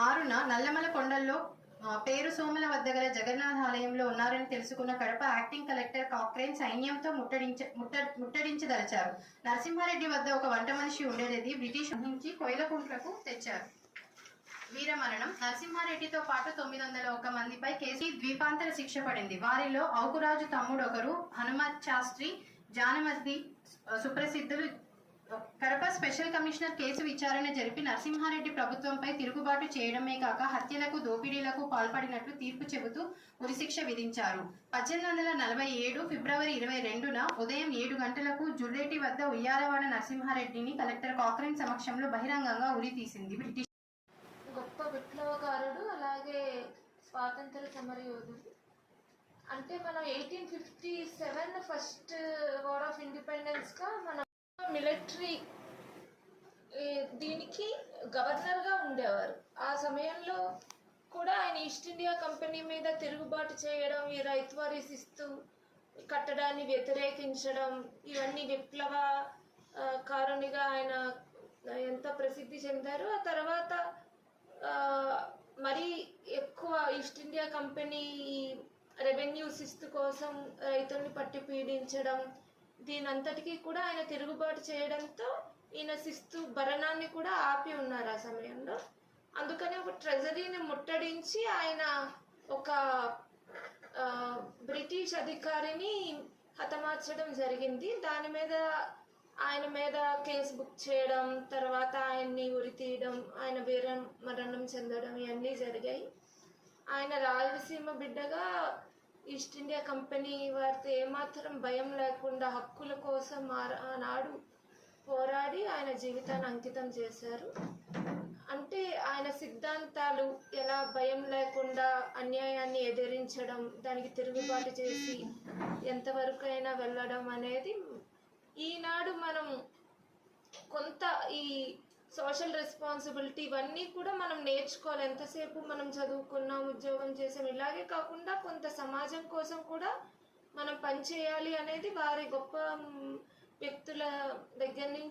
ఆరున నల్లమల కొండల్లో పేరు సోమల వద్ద గల జగన్నాథ్ ఆలయంలో ఉన్నారని తెలుసుకున్న కడప యాక్టింగ్ కలెక్టర్ కాక్రేన్ సైన్యంతో ముట్టడించ ముట్ట ముట్టడించదలిచారు. నరసింహారెడ్డి వద్ద ఒక వంట మనిషి ఉండేది బ్రిటిష్ నుంచి కోయిలకుంట్లకు తెచ్చారు. వీరమరణం నరసింహారెడ్డితో పాటు తొమ్మిది వందల ఒక మందిపై కేసు ద్వీపాంతర శిక్ష పడింది. వారిలో ఔకురాజు తమ్ముడు ఒకరు హనుమత్ శాస్త్రి జానమద్ది సుప్రసిద్ధులు. కడప స్పెషల్ కమిషనర్ కేసు విచారణ జరిపి నరసింహారెడ్డి ప్రభుత్వంపై తిరుగుబాటు చేయడమే కాక హత్యలకు దోపిడీలకు పాల్పడినట్లు తీర్పు చెబుతూ ఉరిశిక్ష విధించారు. పద్దెనిమిది వందల నలభై ఏడు ఫిబ్రవరి ఇరవై రెండున ఉదయం ఏడు గంటలకు జుర్రేటి వద్ద ఉయ్యాలవాడ నరసింహారెడ్డిని కలెక్టర్ కాక్రేన్ సమక్షంలో బహిరంగంగా ఉరి తీసింది బ్రిటిష్ గొప్ప విప్లవకారుడు అలాగే స్వాతంత్ర సమరయోధుడు. అంటే మనం eighteen fifty seven first war of ఇండిపెండెన్స్గా మన మిలిటరీ దీనికి గవర్నర్గా ఉండేవారు. ఆ సమయంలో కూడా ఆయన ఈస్ట్ ఇండియా కంపెనీ మీద తిరుగుబాటు చేయడం ఈ రైతు వారీస్ ఇస్తూ కట్టడాన్ని వ్యతిరేకించడం ఇవన్నీ విప్లవ కారునిగా ఆయన ఎంత ప్రసిద్ధి చెందారు ఆ తర్వాత ఈస్ట్ ఇండియా కంపెనీ రెవెన్యూ శిస్తు కోసం రైతుల్ని పట్టి పీడించడం దీనంతటికీ కూడా ఆయన తిరుగుబాటు చేయడంతో ఈయన శిస్తు భరణాన్ని కూడా ఆపి ఉన్నారు ఆ సమయంలో. అందుకని ఒక ట్రెజరీని ముట్టడించి ఆయన ఒక బ్రిటిష్ అధికారిని హతమార్చడం జరిగింది. దాని మీద ఆయన మీద కేసు బుక్ చేయడం తర్వాత ఆయన్ని ఉరి తీయడం ఆయన వీర మరణం చెందడం ఇవన్నీ జరిగాయి. ఆయన రాయలసీమ బిడ్డగా ఈస్ట్ ఇండియా కంపెనీ వారితో ఏమాత్రం భయం లేకుండా హక్కుల కోసం ఆనాడు పోరాడి ఆయన జీవితాన్ని అంకితం చేశారు. అంటే ఆయన సిద్ధాంతాలు ఎలా భయం లేకుండా అన్యాయాన్ని ఎదిరించడం దానికి తిరుగుబాటు చేసి ఎంతవరకైనా వెళ్ళడం అనేది ఈనాడు మనం కొంత ఈ సోషల్ రెస్పాన్సిబిలిటీ ఇవన్నీ కూడా మనం నేర్చుకోవాలి. ఎంతసేపు మనం చదువుకున్నాం ఉద్యోగం చేసాం ఇలాగే కాకుండా కొంత సమాజం కోసం కూడా మనం పనిచేయాలి అనేది వారి గొప్ప వ్యక్తుల దగ్గర నుంచి